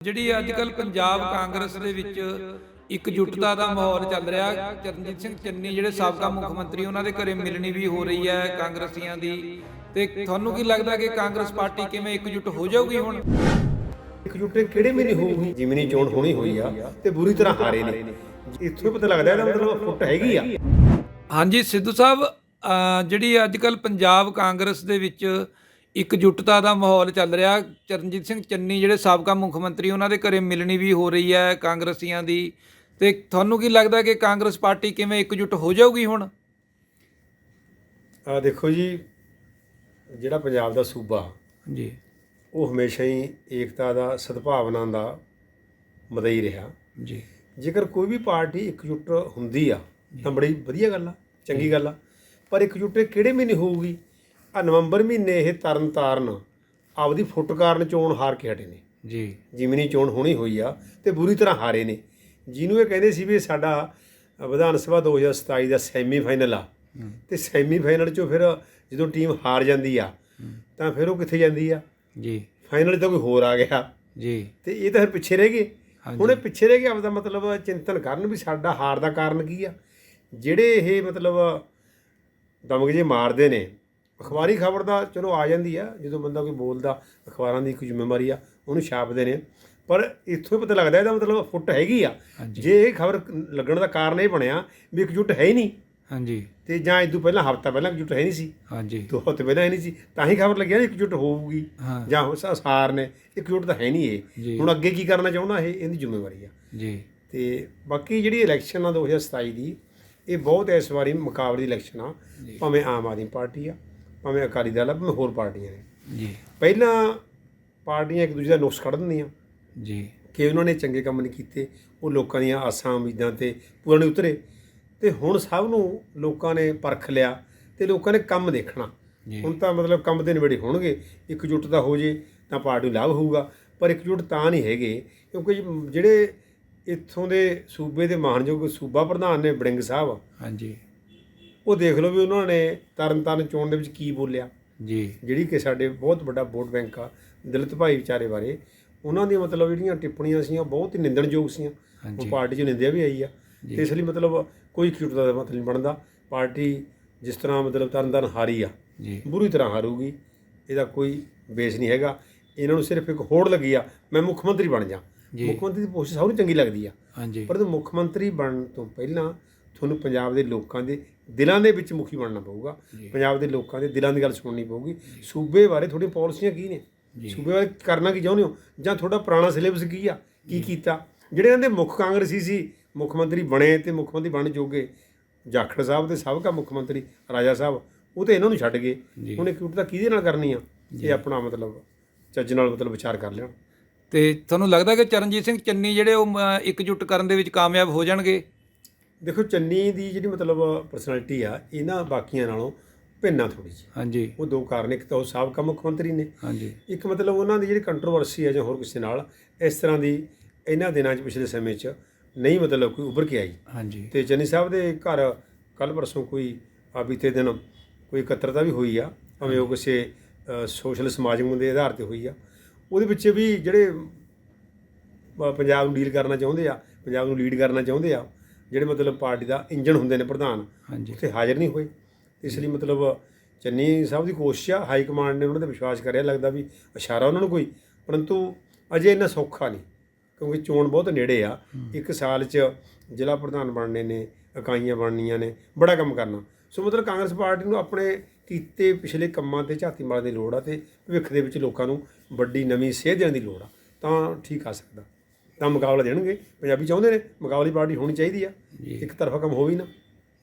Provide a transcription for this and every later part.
ਜਿਹੜੀ ਅੱਜ ਕੱਲ ਪੰਜਾਬ ਕਾਂਗਰਸ ਦੇ ਵਿੱਚ ਇਕਜੁੱਟਤਾ ਦਾ ਮਾਹੌਲ ਚੱਲ ਰਿਹਾ ਚਰਨਜੀਤ ਸਿੰਘ ਚੰਨੀ ਜਿਹੜੇ ਸਾਬਕਾ ਮੁੱਖ ਮੰਤਰੀ ਉਹਨਾਂ ਦੇ ਘਰੇ ਮਿਲਣੀ ਵੀ ਹੋ ਰਹੀ ਹੈ ਕਾਂਗਰਸੀਆਂ ਦੀ। ਤੇ ਤੁਹਾਨੂੰ ਕੀ ਲੱਗਦਾ ਕਿ ਕਾਂਗਰਸ ਪਾਰਟੀ ਕਿਵੇਂ ਇਕਜੁੱਟ ਹੋ ਜਾਊਗੀ ਹੁਣ? ਇਕਜੁੱਟੇ ਕਿਹੜੇ ਮਹੀਨੇ ਹੋਊਗੀ ਜਿਮਨੀ ਚੋਣ ਹੋਣੀ ਹੋਈ ਆ ਤੇ ਬੁਰੀ ਤਰ੍ਹਾਂ ਹਾਰੇ ਨੇ। ਇੱਥੋਂ ਪਤਾ ਲੱਗਦਾ ਇਹਦਾ ਮਤਲਬ ਫੁੱਟ ਹੈਗੀ ਆ। ਹਾਂਜੀ ਸਿੱਧੂ ਸਾਹਿਬ ਅਹ ਜਿਹੜੀ ਅੱਜ ਕੱਲ ਪੰਜਾਬ ਕਾਂਗਰਸ ਦੇ ਵਿੱਚ ਇਕਜੁੱਟਤਾ ਦਾ ਮਾਹੌਲ ਚੱਲ ਰਿਹਾ। ਚਰਨਜੀਤ ਸਿੰਘ ਚੰਨੀ ਜਿਹੜੇ ਸਾਬਕਾ ਮੁੱਖ ਮੰਤਰੀ ਉਹਨਾਂ ਦੇ ਘਰੇ ਮਿਲਣੀ ਵੀ ਹੋ ਰਹੀ ਹੈ ਕਾਂਗਰਸੀਆਂ ਦੀ। ਤੇ ਤੁਹਾਨੂੰ ਕੀ ਲੱਗਦਾ ਕਿ ਕਾਂਗਰਸ ਪਾਰਟੀ ਕਿਵੇਂ ਇਕਜੁੱਟ ਹੋ ਜਾਊਗੀ ਹੁਣ? ਆ ਦੇਖੋ ਜੀ ਜਿਹੜਾ ਪੰਜਾਬ ਦਾ ਸੂਬਾ ਜੀ। ਉਹ ਹਮੇਸ਼ਾ ਹੀ ਏਕਤਾ ਦਾ ਸਦਭਾਵਨਾ ਦਾ ਮਦਈ ਰਿਹਾ। ਜੀ। ਜੇਕਰ ਕੋਈ ਵੀ ਪਾਰਟੀ ਇਕਜੁੱਟ ਹੁੰਦੀ ਆ ਤਾਂ ਬੜੀ ਵਧੀਆ ਗੱਲ ਆ ਚੰਗੀ ਗੱਲ ਆ। ਪਰ ਇਕਜੁੱਟੇ ਕਿਹੜੇ ਮਹੀਨੇ ਹੋਊਗੀ? ਆ ਨਵੰਬਰ ਮਹੀਨੇ ਇਹ ਤਰਨ ਤਾਰਨ ਆਪਦੀ ਫੁੱਟ ਕਾਰਨ ਚੋਣ ਹਾਰ ਕੇ ਹਟੇ ਨੇ। ਜੀ। ਜਿਮਨੀ ਚੋਣ ਹੋਣੀ ਹੋਈ ਆ ਤੇ ਬੁਰੀ ਤਰ੍ਹਾਂ ਹਾਰੇ ਨੇ। ਜਿਹਨੂੰ ਇਹ ਕਹਿੰਦੇ ਸੀ ਵੀ ਸਾਡਾ ਵਿਧਾਨ ਸਭਾ 2027 ਦਾ ਸੈਮੀ ਫਾਈਨਲ ਆ ਤੇ ਸੈਮੀ ਫਾਈਨਲ ਚੋਂ ਫਿਰ ਜਦੋਂ ਟੀਮ ਹਾਰ ਜਾਂਦੀ ਆ ਤਾਂ ਫਿਰ ਉਹ ਕਿੱਥੇ ਜਾਂਦੀ ਆ? ਜੀ। ਫਾਈਨਲ ਤਾਂ ਕੋਈ ਹੋਰ ਆ ਗਿਆ। ਜੀ। ਤੇ ਇਹ ਤਾਂ ਫਿਰ ਪਿੱਛੇ ਰਹਿ ਗਏ। ਹੁਣ ਇਹ ਪਿੱਛੇ ਰਹਿ ਗਿਆ ਆਪਦਾ ਮਤਲਬ ਚਿੰਤਨ ਕਰਨ ਵੀ ਸਾਡਾ ਹਾਰ ਦਾ ਕਾਰਨ ਕੀ ਆ। ਜਿਹੜੇ ਇਹ ਮਤਲਬ ਦਮਕ ਜੇ ਮਾਰਦੇ ਨੇ ਅਖਬਾਰੀ ਖਬਰ ਦਾ ਚਲੋ ਆ ਜਾਂਦੀ ਆ ਜਦੋਂ ਬੰਦਾ ਕੋਈ ਬੋਲਦਾ ਅਖਬਾਰਾਂ ਦੀ ਇੱਕ ਜ਼ਿੰਮੇਵਾਰੀ ਆ ਉਹਨੂੰ ਛਾਪਦੇ ਨੇ। ਪਰ ਇੱਥੋਂ ਹੀ ਪਤਾ ਲੱਗਦਾ ਇਹਦਾ ਮਤਲਬ ਫੁੱਟ ਹੈਗੀ ਆ। ਜੇ ਇਹ ਖਬਰ ਲੱਗਣ ਦਾ ਕਾਰਨ ਇਹ ਬਣਿਆ ਵੀ ਇਕਜੁੱਟ ਹੈ ਹੀ ਨਹੀਂ ਹਾਂਜੀ। ਤੇ ਜਾਂ ਇਦੋਂ ਪਹਿਲਾਂ ਹਫਤਾ ਪਹਿਲਾਂ ਇਕਜੁੱਟ ਹੈ ਨਹੀਂ ਸੀ। ਹਾਂਜੀ। ਦੋ ਹਫ਼ਤੇ ਪਹਿਲਾਂ ਹੈ ਨਹੀਂ ਸੀ ਤਾਂ ਹੀ ਖਬਰ ਲੱਗਿਆ ਨਾ ਇਕਜੁੱਟ ਹੋਊਗੀ ਹਾਂ। ਜਾਂ ਉਸ ਅਸਾਰ ਨੇ ਇਕਜੁੱਟ ਤਾਂ ਹੈ ਨਹੀਂ। ਇਹ। ਹੁਣ ਅੱਗੇ ਕੀ ਕਰਨਾ ਚਾਹੁੰਦਾ ਇਹ ਇਹਦੀ ਜ਼ਿੰਮੇਵਾਰੀ ਆ। ਜੀ। ਤੇ ਬਾਕੀ ਜਿਹੜੀ ਇਲੈਕਸ਼ਨ ਆ 2027 ਦੀ ਇਹ ਬਹੁਤ ਇਸ ਵਾਰੀ ਮੁਕਾਬਲੇ ਦੀ ਇਲੈਕਸ਼ਨ ਆ ਭਾਵੇਂ ਆਮ ਆਦਮੀ ਪਾਰਟੀ ਆ। ਭਾਵੇਂ ਅਕਾਲੀ ਦਲ ਆ ਭਾਵੇਂ ਹੋਰ ਪਾਰਟੀਆਂ ਨੇ। ਜੀ। ਪਹਿਲਾਂ ਪਾਰਟੀਆਂ ਇੱਕ ਦੂਜੇ ਦਾ ਨੁਕਸ ਕੱਢ ਦਿੰਦੀਆਂ। ਜੀ। ਕਿ ਉਹਨਾਂ ਨੇ ਚੰਗੇ ਕੰਮ ਨਹੀਂ ਕੀਤੇ ਉਹ ਲੋਕਾਂ ਦੀਆਂ ਆਸਾਂ ਉਮੀਦਾਂ ਤੇ ਪੂਰਾ ਨਹੀਂ ਉਤਰੇ। ਤੇ ਹੁਣ ਸਭ ਨੂੰ ਲੋਕਾਂ ਨੇ ਪਰਖ ਲਿਆ ਤੇ ਲੋਕਾਂ ਨੇ ਕੰਮ ਦੇਖਣਾ। ਹੁਣ ਤਾਂ ਮਤਲਬ ਕੰਮ ਦੇ ਨਿਬੜੇ ਹੋਣਗੇ। ਇਕਜੁੱਟਤਾ ਹੋ ਜੇ ਤਾਂ ਪਾਰਟੀ ਨੂੰ ਲਾਭ ਹੋਊਗਾ। ਪਰ ਇਕਜੁੱਟ ਤਾਂ ਨਹੀਂ ਹੈਗੇ ਕਿਉਂਕਿ ਜਿਹੜੇ ਇੱਥੋਂ ਦੇ ਸੂਬੇ ਦੇ ਮਾਨਯੋਗ ਸੂਬਾ ਪ੍ਰਧਾਨ ਨੇ ਬੜਿੰਗ ਸਾਹਿਬ। ਹਾਂਜੀ। ਉਹ ਦੇਖ ਲਓ ਵੀ ਉਹਨਾਂ ਨੇ ਤਰਨਤਾਰਨ ਚੋਣ ਦੇ ਵਿੱਚ ਕੀ ਬੋਲਿਆ। ਜੀ। ਜਿਹੜੀ ਕਿ ਸਾਡੇ ਬਹੁਤ ਵੱਡਾ ਵੋਟ ਬੈਂਕ ਆ ਦਲਿਤ ਭਾਈ ਵਿਚਾਰੇ ਬਾਰੇ। ਉਹਨਾਂ ਦੀਆਂ ਮਤਲਬ ਜਿਹੜੀਆਂ ਟਿੱਪਣੀਆਂ ਸੀਆਂ ਬਹੁਤ ਹੀ ਨਿੰਦਣਯੋਗ ਸੀਆਂ। ਉਹ ਪਾਰਟੀ 'ਚ ਨਿੰਦਿਆ ਵੀ ਆਈ ਆ। ਤੇ ਇਸ ਲਈ ਮਤਲਬ ਕੋਈ ਇਕਜੁੱਟਤਾ ਦਾ ਮਤਲਬ ਨਹੀਂ ਬਣਦਾ। ਪਾਰਟੀ ਜਿਸ ਤਰ੍ਹਾਂ ਮਤਲਬ ਤਰਨਤਾਰਨ ਹਾਰੀ ਆ ਜੀ। ਬੁਰੀ ਤਰ੍ਹਾਂ ਹਾਰੂਗੀ। ਇਹਦਾ ਕੋਈ ਬੇਸ ਨਹੀਂ ਹੈਗਾ। ਇਹਨਾਂ ਨੂੰ ਸਿਰਫ ਇੱਕ ਹੋੜ ਲੱਗੀ ਆ ਮੈਂ ਮੁੱਖ ਮੰਤਰੀ ਬਣ ਜਾ। ਮੁੱਖ ਮੰਤਰੀ ਦੀ ਪੋਸਟ ਸਭ ਨੂੰ ਚੰਗੀ ਲੱਗਦੀ ਆ। ਹਾਂਜੀ। ਪਰ ਮੁੱਖ ਮੰਤਰੀ ਬਣਨ ਤੋਂ ਪਹਿਲਾਂ ਤੁਹਾਨੂੰ ਪੰਜਾਬ ਦੇ ਲੋਕਾਂ ਦੇ ਦਿਲਾਂ ਦੇ ਵਿੱਚ ਮੁਖੀ ਬਣਨਾ ਪਊਗਾ। ਪੰਜਾਬ ਦੇ ਲੋਕਾਂ ਦੇ ਦਿਲਾਂ ਦੀ ਗੱਲ ਸੁਣਨੀ ਪਊਗੀ। ਸੂਬੇ ਬਾਰੇ ਤੁਹਾਡੀਆਂ ਪਾਲਿਸੀਆਂ ਕੀ ਨੇ? ਸੂਬੇ ਬਾਰੇ ਕਰਨਾ ਕੀ ਚਾਹੁੰਦੇ ਹੋ? ਜਾਂ ਤੁਹਾਡਾ ਪੁਰਾਣਾ ਸਿਲੇਬਸ ਕੀ ਆ? ਕੀ ਕੀਤਾ? ਜਿਹੜੇ ਇਹਨਾਂ ਦੇ ਮੁੱਖ ਕਾਂਗਰਸੀ ਸੀ ਮੁੱਖ ਮੰਤਰੀ ਬਣੇ ਤੇ ਮੁੱਖ ਮੰਤਰੀ ਬਣ ਜੋਗੇ ਜਾਖੜ ਸਾਹਿਬ ਦੇ ਸਾਬਕਾ ਮੁੱਖ ਮੰਤਰੀ ਰਾਜਾ ਸਾਹਿਬ ਉਹ ਤੇ ਇਹਨਾਂ ਨੂੰ ਛੱਡ ਗਏ। ਹੁਣ ਇੱਕ ਤਾਂ ਕਿਹਦੇ ਨਾਲ ਕਰਨੀ ਆ? ਇਹ ਆਪਣਾ ਮਤਲਬ ਚੱਜ ਨਾਲ ਮਤਲਬ ਵਿਚਾਰ ਕਰ ਲੈਣ। ਤੇ ਤੁਹਾਨੂੰ ਲੱਗਦਾ ਕਿ ਚਰਨਜੀਤ ਸਿੰਘ ਚੰਨੀ ਜਿਹੜੇ ਉਹ ਅਮ, ਇਕਜੁੱਟ ਕਰਨ ਦੇ ਵਿੱਚ ਕਾਮਯਾਬ ਹੋ ਜਾਣਗੇ? ਦੇਖੋ ਚੰਨੀ ਦੀ ਜਿਹੜੀ ਮਤਲਬ ਪਰਸਨੈਲਿਟੀ ਆ ਇਹਨਾਂ ਬਾਕੀਆਂ ਨਾਲੋਂ ਭਿੰਨਾ ਥੋੜੀ ਜਿਹੀ। ਹਾਂਜੀ। ਉਹ ਦੋ ਕਾਰਨ ਇੱਕ ਤਾਂ ਉਹ ਸਾਬਕਾ ਮੁੱਖ ਮੰਤਰੀ ਨੇ। ਹਾਂਜੀ। ਇੱਕ ਮਤਲਬ ਉਹਨਾਂ ਦੀ ਜਿਹੜੀ ਕੰਟਰੋਵਰਸੀ ਹੈ ਜਾਂ ਹੋਰ ਕਿਸੇ ਨਾਲ ਇਸ ਤਰ੍ਹਾਂ ਦੀ ਇਹਨਾਂ ਦਿਨਾਂ 'ਚ ਪਿਛਲੇ ਸਮੇਂ 'ਚ ਨਹੀਂ ਮਤਲਬ ਕੋਈ ਉੱਭਰ ਕੇ ਆਈ। ਹਾਂਜੀ। ਤੇ ਚੰਨੀ ਸਾਹਿਬ ਦੇ ਘਰ ਕੱਲ ਪਰਸੋਂ ਕੋਈ ਆ ਬੀਤੇ ਦਿਨ ਕੋਈ ਇਕੱਤਰਤਾ ਵੀ ਹੋਈ ਆ ਭਾਵੇਂ ਉਹ ਕਿਸੇ ਸੋਸ਼ਲ ਸਮਾਜਿਕ ਦੇ ਆਧਾਰ ਤੇ ਹੋਈ ਆ। ਉਹਦੇ ਵਿੱਚ ਵੀ ਜਿਹੜੇ ਪੰਜਾਬ ਨੂੰ ਡੀਲ ਕਰਨਾ ਚਾਹੁੰਦੇ ਆ ਪੰਜਾਬ ਨੂੰ ਲੀਡ ਕਰਨਾ ਚਾਹੁੰਦੇ ਆ ਜਿਹੜੇ ਮਤਲਬ ਪਾਰਟੀ ਦਾ ਇੰਜਣ ਹੁੰਦੇ ਨੇ ਪ੍ਰਧਾਨ ਹਾਂਜੀ। ਉੱਥੇ ਹਾਜ਼ਰ ਨਹੀਂ ਹੋਏ। ਇਸ ਲਈ ਮਤਲਬ ਚੰਨੀ ਸਾਹਿਬ ਦੀ ਕੋਸ਼ਿਸ਼ ਆ ਹਾਈ ਕਮਾਂਡ ਨੇ ਉਹਨਾਂ ਤੇ ਵਿਸ਼ਵਾਸ ਕਰਿਆ ਲੱਗਦਾ ਵੀ ਇਸ਼ਾਰਾ ਉਹਨਾਂ ਨੂੰ ਕੋਈ ਪਰੰਤੂ ਅਜੇ ਇੰਨਾ ਸੌਖਾ ਨਹੀਂ ਕਿਉਂਕਿ ਚੋਣ ਬਹੁਤ ਨੇੜੇ ਆ। ਇੱਕ ਸਾਲ 'ਚ ਜ਼ਿਲ੍ਹਾ ਪ੍ਰਧਾਨ ਬਣਨੇ ਨੇ ਇਕਾਈਆਂ ਬਣਨੀਆਂ ਨੇ ਬੜਾ ਕੰਮ ਕਰਨਾ। ਸੋ ਮਤਲਬ ਕਾਂਗਰਸ ਪਾਰਟੀ ਨੂੰ ਆਪਣੇ ਕੀਤੇ ਪਿਛਲੇ ਕੰਮਾਂ ਤੇ ਝਾਤੀ ਮਾਰਨ ਦੀ ਲੋੜ ਆ ਤੇ ਭਵਿੱਖ ਦੇ ਵਿੱਚ ਲੋਕਾਂ ਨੂੰ ਵੱਡੀ ਨਵੀਂ ਸੇਧ ਦੇਣ ਦੀ ਲੋੜ ਆ ਤਾਂ ਠੀਕ ਆ ਸਕਦਾ। ਤਾਂ ਮੁਕਾਬਲਾ ਦੇਣਗੇ। ਪੰਜਾਬੀ ਚਾਹੁੰਦੇ ਨੇ ਮੁਕਾਬਲੀ ਪਾਰਟੀ ਹੋਣੀ ਚਾਹੀਦੀ ਆ। ਇੱਕ ਤਰਫਾ ਕੰਮ ਹੋਵੇ ਨਾ।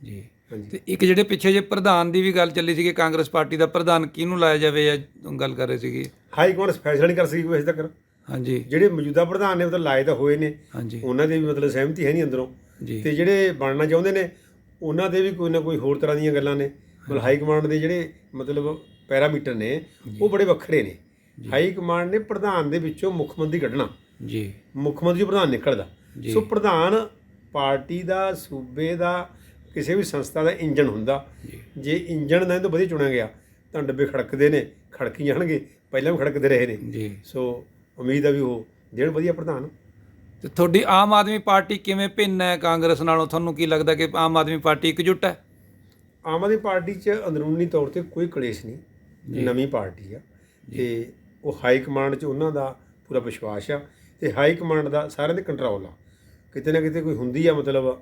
ਜੀ। ਹਾਂਜੀ। ਤੇ ਇੱਕ ਜਿਹੜੇ ਪਿੱਛੇ ਜੇ ਪ੍ਰਧਾਨ ਦੀ ਵੀ ਗੱਲ ਚੱਲੀ ਸੀ ਕਿ ਕਾਂਗਰਸ ਪਾਰਟੀ ਦਾ ਪ੍ਰਧਾਨ ਕਿਹਨੂੰ ਲਾਇਆ ਜਾਵੇ ਜਾਂ ਗੱਲ ਕਰ ਰਹੇ ਸੀਗੇ? ਹਾਈ ਕਮਾਂਡ ਫੈਸਲਾ ਨਹੀਂ ਕਰ ਸਕੀ ਕੋਈ ਅਜੇ ਤੱਕ। ਹਾਂਜੀ। ਜਿਹੜੇ ਮੌਜੂਦਾ ਪ੍ਰਧਾਨ ਨੇ ਮਤਲਬ ਲਾਏ ਤਾਂ ਹੋਏ ਨੇ। ਹਾਂਜੀ। ਉਹਨਾਂ ਦੇ ਵੀ ਮਤਲਬ ਸਹਿਮਤੀ ਹੈ ਨਹੀਂ ਅੰਦਰੋਂ। ਜੀ। ਤੇ ਜਿਹੜੇ ਬਣਨਾ ਚਾਹੁੰਦੇ ਨੇ ਉਹਨਾਂ ਦੇ ਵੀ ਕੋਈ ਨਾ ਕੋਈ ਹੋਰ ਤਰ੍ਹਾਂ ਦੀਆਂ ਗੱਲਾਂ ਨੇ। ਮਤਲਬ ਹਾਈ ਕਮਾਂਡ ਦੇ ਜਿਹੜੇ ਮਤਲਬ ਪੈਰਾਮੀਟਰ ਨੇ ਉਹ ਬੜੇ ਵੱਖਰੇ ਨੇ। ਹਾਈ ਕਮਾਂਡ ਨੇ ਪ੍ਰਧਾਨ ਦੇ ਵਿੱਚੋਂ ਮੁੱਖ ਮੰਤਰੀ ਕੱਢਣਾ। ਜੀ। ਮੁੱਖ ਮੰਤਰੀ ਪ੍ਰਧਾਨ ਨਿਕਲਦਾ। ਸੋ ਪ੍ਰਧਾਨ ਪਾਰਟੀ ਦਾ ਸੂਬੇ ਦਾ ਕਿਸੇ ਵੀ ਸੰਸਥਾ ਦਾ ਇੰਜਣ ਹੁੰਦਾ। ਜੀ। ਇੰਜਣ ਦਾ ਤੋਂ ਵਧੀਆ ਚੁਣਿਆ ਗਿਆ ਤਾਂ ਡੱਬੇ ਖੜਕਦੇ ਨੇ ਖੜਕੀ ਜਾਣਗੇ ਪਹਿਲਾਂ ਵੀ ਖੜਕਦੇ ਰਹੇ ਨੇ। ਜੀ। ਸੋ ਉਮੀਦ ਆ ਵੀ ਉਹ ਦੇਣ ਵਧੀਆ ਪ੍ਰਧਾਨ। ਤੇ ਤੁਹਾਡੀ ਆਮ ਆਦਮੀ ਪਾਰਟੀ ਕਿਵੇਂ ਭਿੰਨ ਹੈ? ਕਾਂਗਰਸ ਨਾਲੋਂ ਤੁਹਾਨੂੰ ਕੀ ਲੱਗਦਾ ਕਿ ਆਮ ਆਦਮੀ ਪਾਰਟੀ ਇਕਜੁੱਟ ਹੈ? ਆਮ ਆਦਮੀ ਪਾਰਟੀ 'ਚ ਅੰਦਰੂਨੀ ਤੌਰ ਤੇ ਕੋਈ ਕਲੇਸ਼ ਨਹੀਂ। ਨਵੀਂ ਪਾਰਟੀ ਆ। ਤੇ ਉਹ ਹਾਈ ਕਮਾਂਡ 'ਚ ਉਹਨਾਂ ਦਾ ਪੂਰਾ ਵਿਸ਼ਵਾਸ ਆ। ਤੇ ਹਾਈ ਕਮਾਂਡ ਦਾ ਸਾਰਿਆਂ ਦੇ ਕੰਟਰੋਲ ਆ। ਕਿਤੇ ਨਾ ਕਿਤੇ ਕੋਈ ਹੁੰਦੀ ਆ ਮਤਲਬ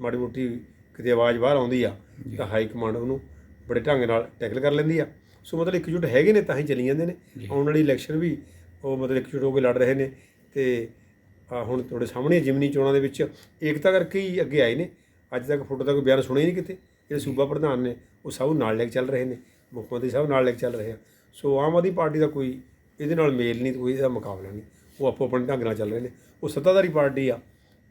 ਮਾੜੀ ਮੋਟੀ ਕਿਤੇ ਆਵਾਜ਼ ਬਾਹਰ ਆਉਂਦੀ ਆ ਤਾਂ ਹਾਈ ਕਮਾਂਡ ਉਹਨੂੰ ਬੜੇ ਢੰਗ ਨਾਲ ਟੈਕਲ ਕਰ ਲੈਂਦੀ ਆ। ਸੋ ਮਤਲਬ ਇਕਜੁੱਟ ਹੈਗੇ ਨੇ ਤਾਂ ਹੀ ਚੱਲੀ ਜਾਂਦੇ ਨੇ। ਆਉਣ ਵਾਲੀ ਇਲੈਕਸ਼ਨ ਵੀ ਉਹ ਮਤਲਬ ਇਕਜੁੱਟ ਹੋ ਕੇ ਲੜ ਰਹੇ ਨੇ ਤੇ ਆ ਹੁਣ ਤੁਹਾਡੇ ਸਾਹਮਣੇ ਜਿਮਨੀ ਚੋਣਾਂ ਦੇ ਵਿੱਚ ਏਕਤਾ ਕਰਕੇ ਹੀ ਅੱਗੇ ਆਏ ਨੇ। ਅੱਜ ਤੱਕ ਫੋਟੋ ਦਾ ਕੋਈ ਬਿਆਨ ਸੁਣਿਆ ਹੀ ਨਹੀਂ ਕਿਤੇ। ਜਿਹੜੇ ਸੂਬਾ ਪ੍ਰਧਾਨ ਨੇ ਉਹ ਸਭ ਨਾਲ ਲੈ ਕੇ ਚੱਲ ਰਹੇ ਨੇ। ਮੁੱਖ ਮੰਤਰੀ ਸਾਹਿਬ ਨਾਲ ਲੈ ਕੇ ਚੱਲ ਰਹੇ ਆ। ਸੋ ਆਮ ਆਦਮੀ ਪਾਰਟੀ ਦਾ ਕੋਈ ਇਹਦੇ ਨਾਲ ਮੇਲ ਨਹੀਂ ਕੋਈ ਇਹਦਾ ਮੁਕਾਬਲਾ ਨਹੀਂ। ਉਹ ਆਪੋ ਆਪਣੇ ਢੰਗ ਨਾਲ ਚੱਲ ਰਹੇ ਨੇ। ਉਹ ਸੱਤਾਧਾਰੀ ਪਾਰਟੀ ਆ,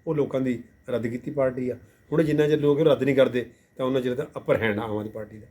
ਉਹ ਲੋਕਾਂ ਦੀ ਰੱਦ ਕੀਤੀ ਪਾਰਟੀ ਆ। ਹੁਣ ਜਿੰਨਾ ਚਿਰ ਲੋਕ ਰੱਦ ਨਹੀਂ ਕਰਦੇ, ਤਾਂ ਉਹਨਾਂ ਚਿਰ ਤਾਂ ਅਪਰ ਹੈਂਡ ਆਮ ਆਦਮੀ ਪਾਰਟੀ ਦਾ।